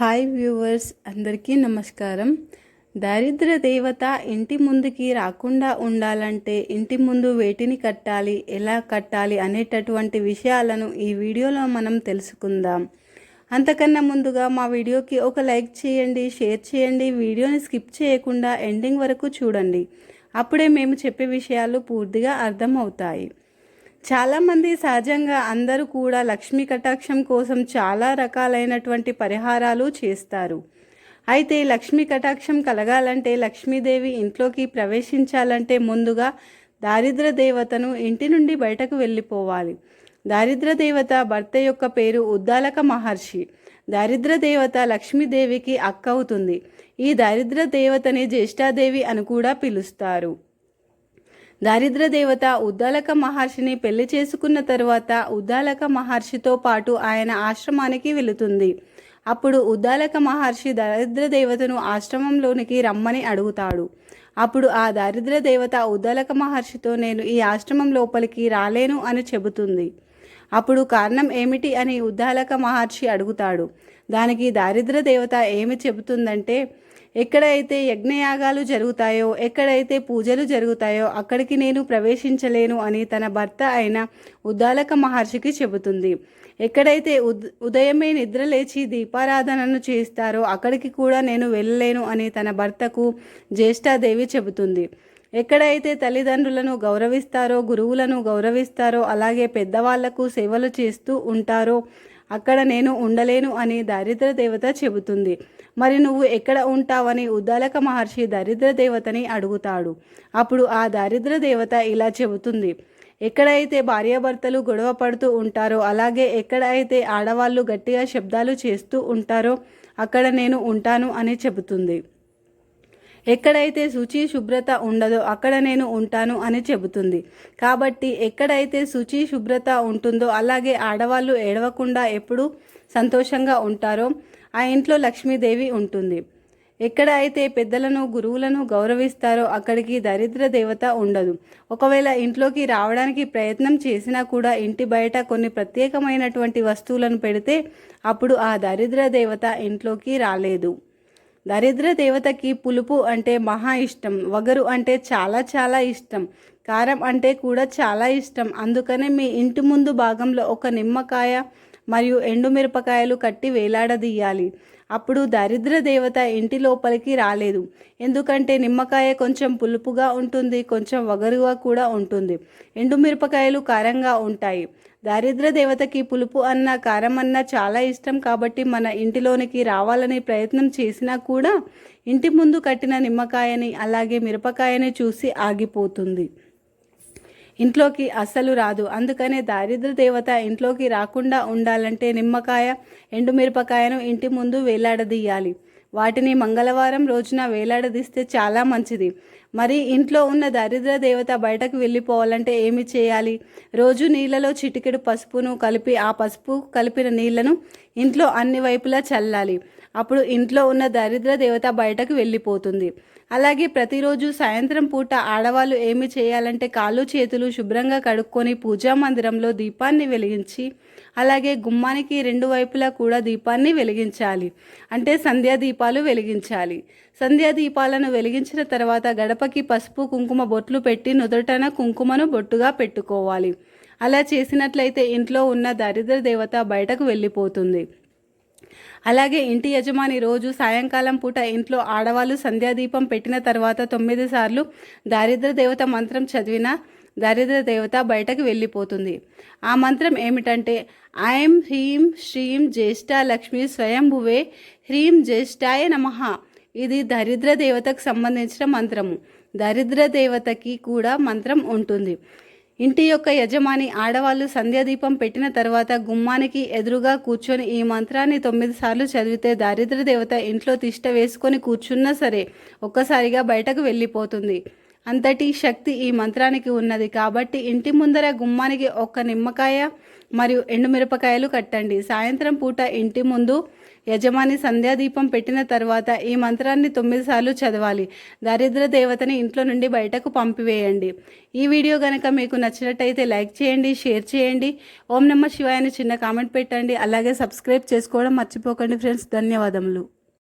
Hi viewers అందరికీ నమస్కారం. దారిద్ర దేవత ఇంటి ముందుకి రాకుండా ఉండాలంటే ఇంటి ముందు వేటిని కట్టాలి ఎలా కట్టాలి అనేటటువంటి విషయాలను ఈ వీడియోలో మనం తెలుసుకుందాం. అంతకన్నా ముందుగా మా వీడియోకి ఒక లైక్ చేయండి షేర్ చేయండి వీడియోని స్కిప్ చేయకుండా ఎండింగ్ వరకు చూడండి. అప్పుడే మేము చెప్పే విషయాలు పూర్తిగా అర్థమవుతాయి. చాలామంది సహజంగా అందరూ కూడా లక్ష్మీ కటాక్షం కోసం చాలా రకాలైనటువంటి పరిహారాలు చేస్తారు. అయితే లక్ష్మీ కటాక్షం కలగాలంటే లక్ష్మీదేవి ఇంట్లోకి ప్రవేశించాలంటే ముందుగా దారిద్ర దేవతను ఇంటి నుండి బయటకు వెళ్ళిపోవాలి. దారిద్ర దేవత భర్త యొక్క పేరు ఉద్దాలక మహర్షి. దారిద్ర దేవత లక్ష్మీదేవికి అక్క అవుతుంది. ఈ దారిద్ర దేవతని జ్యేష్ఠాదేవి అని కూడా పిలుస్తారు. దారిద్ర దేవత ఉద్దాలక మహర్షిని పెళ్ళి చేసుకున్న తరువాత ఉద్దాలక మహర్షితో పాటు ఆయన ఆశ్రమానికి వెళుతుంది. అప్పుడు ఉద్దాలక మహర్షి దారిద్ర దేవతను ఆశ్రమంలోనికి రమ్మని అడుగుతాడు. అప్పుడు ఆ దారిద్ర దేవత ఉద్దాలక మహర్షితో నేను ఈ ఆశ్రమం లోపలికి రాలేను అని చెబుతుంది. అప్పుడు కారణం ఏమిటి అని ఉద్దాలక మహర్షి అడుగుతాడు. దానికి దారిద్ర దేవత ఏమి చెబుతుందంటే ఎక్కడైతే యజ్ఞయాగాలు జరుగుతాయో ఎక్కడైతే పూజలు జరుగుతాయో అక్కడికి నేను ప్రవేశించలేను అని తన భర్త అయిన ఉద్దాలక మహర్షికి చెబుతుంది. ఎక్కడైతే ఉద్ ఉదయమే నిద్ర లేచి దీపారాధనను చేస్తారో అక్కడికి కూడా నేను వెళ్ళలేను అని తన భర్తకు జ్యేష్ఠాదేవి చెబుతుంది. ఎక్కడైతే తల్లిదండ్రులను గౌరవిస్తారో గురువులను గౌరవిస్తారో అలాగే పెద్దవాళ్ళకు సేవలు చేస్తూ ఉంటారో అక్కడ నేను ఉండలేను అని దారిద్ర దేవత చెబుతుంది. మరి నువ్వు ఎక్కడ ఉంటావని ఉద్దాలక మహర్షి దరిద్ర దేవతని అడుగుతాడు. అప్పుడు ఆ దారిద్ర దేవత ఇలా చెబుతుంది. ఎక్కడైతే భార్యాభర్తలు గొడవ పడుతూ ఉంటారో అలాగే ఎక్కడైతే ఆడవాళ్ళు గట్టిగా శబ్దాలు చేస్తూ ఉంటారో అక్కడ నేను ఉంటాను అని చెబుతుంది. ఎక్కడైతే శుచి శుభ్రత ఉండదో అక్కడ నేను ఉంటాను అని చెబుతుంది. కాబట్టి ఎక్కడైతే శుచి శుభ్రత ఉంటుందో అలాగే ఆడవాళ్ళు ఏడవకుండా ఎప్పుడు సంతోషంగా ఉంటారో ఆ ఇంట్లో లక్ష్మీదేవి ఉంటుంది. ఎక్కడ అయితే పెద్దలను గురువులను గౌరవిస్తారో అక్కడికి దరిద్ర దేవత ఉండదు. ఒకవేళ ఇంట్లోకి రావడానికి ప్రయత్నం చేసినా కూడా ఇంటి బయట కొన్ని ప్రత్యేకమైనటువంటి వస్తువులను పెడితే అప్పుడు ఆ దరిద్ర దేవత ఇంట్లోకి రాలేదు. దరిద్ర దేవతకి పులుపు అంటే మహా ఇష్టం వగరు అంటే చాలా చాలా ఇష్టం కారం అంటే కూడా చాలా ఇష్టం. అందుకనే మీ ఇంటి ముందు భాగంలో ఒక నిమ్మకాయ మరియు ఎండుమిరపకాయలు కట్టి వేలాడదీయాలి. అప్పుడు దరిద్ర దేవత ఇంటి లోపలికి రాలేదు. ఎందుకంటే నిమ్మకాయ కొంచెం పులుపుగా ఉంటుంది కొంచెం వగరుగా కూడా ఉంటుంది. ఎండుమిరపకాయలు కారంగా ఉంటాయి. దారిద్ర దేవతకి పులుపు అన్న కారం అన్న చాలా ఇష్టం. కాబట్టి మన ఇంటిలోనికి రావాలని ప్రయత్నం చేసినా కూడా ఇంటి ముందు కట్టిన నిమ్మకాయని అలాగే మిరపకాయని చూసి ఆగిపోతుంది. ఇంట్లోకి అస్సలు రాదు. అందుకనే దారిద్ర దేవత ఇంట్లోకి రాకుండా ఉండాలంటే నిమ్మకాయ ఎండుమిరపకాయను ఇంటి ముందు వేలాడదీయాలి. వాటిని మంగళవారం రోజున వేలాడదీస్తే చాలా మంచిది. మరి ఇంట్లో ఉన్న దరిద్ర దేవత బయటకు వెళ్ళిపోవాలంటే ఏమి చేయాలి? రోజు నీళ్ళలో చిటికెడు పసుపును కలిపి ఆ పసుపు కలిపిన నీళ్ళను ఇంట్లో అన్ని వైపులా చల్లాలి. అప్పుడు ఇంట్లో ఉన్న దరిద్ర దేవత బయటకు వెళ్ళిపోతుంది. అలాగే ప్రతిరోజు సాయంత్రం పూట ఆడవాళ్ళు ఏమి చేయాలంటే కాళ్ళు చేతులు శుభ్రంగా కడుక్కొని పూజా మందిరంలో దీపాన్ని వెలిగించి అలాగే గుమ్మానికి రెండు వైపులా కూడా దీపాన్ని వెలిగించాలి. అంటే సంధ్యా దీపాలు వెలిగించాలి. సంధ్యా దీపాలను వెలిగించిన తర్వాత గడప గడపకి పసుపు కుంకుమ బొట్లు పెట్టి నుదుటన కుంకుమను బొట్టుగా పెట్టుకోవాలి. అలా చేసినట్లయితే ఇంట్లో ఉన్న దరిద్ర దేవత బయటకు వెళ్ళిపోతుంది. అలాగే ఇంటి యజమాని రోజు సాయంకాలం పూట ఇంట్లో ఆడవాళ్ళు సంధ్యాదీపం పెట్టిన తర్వాత తొమ్మిది సార్లు దారిద్ర దేవత మంత్రం చదివిన దారిద్ర దేవత బయటకు వెళ్ళిపోతుంది. ఆ మంత్రం ఏమిటంటే ఐం హ్రీం శ్రీం జ్యేష్ఠ లక్ష్మి స్వయంభువే హ్రీం జ్యేష్ఠాయ నమః. ఇది దరిద్ర దేవతకు సంబంధించిన మంత్రము. దరిద్ర దేవతకి కూడా మంత్రం ఉంటుంది. ఇంటి యొక్క యజమాని ఆడవాళ్ళు సంధ్యాదీపం పెట్టిన తర్వాత గుమ్మానికి ఎదురుగా కూర్చొని ఈ మంత్రాన్ని తొమ్మిది సార్లు చదివితే దారిద్ర దేవత ఇంట్లో తిష్ట వేసుకొని కూర్చున్నా సరే ఒక్కసారిగా బయటకు వెళ్ళిపోతుంది. అంతటి శక్తి ఈ మంత్రానికి ఉన్నది కాబట్టి ఇంటి ముందర గుమ్మానికి ఒక్క నిమ్మకాయ మరియు ఎండుమిరపకాయలు కట్టండి. సాయంత్రం పూట ఇంటి ముందు యజమాని సంధ్యాదీపం పెట్టిన తర్వాత ఈ మంత్రాన్ని తొమ్మిది సార్లు చదవాలి. దరిద్ర దేవతని ఇంట్లో నుండి బయటకు పంపివేయండి. ఈ వీడియో కనుక మీకు నచ్చినట్టయితే లైక్ చేయండి షేర్ చేయండి. ఓం నమ శివాయని చిన్న కామెంట్ పెట్టండి. అలాగే సబ్స్క్రైబ్ చేసుకోవడం మర్చిపోకండి ఫ్రెండ్స్. ధన్యవాదములు.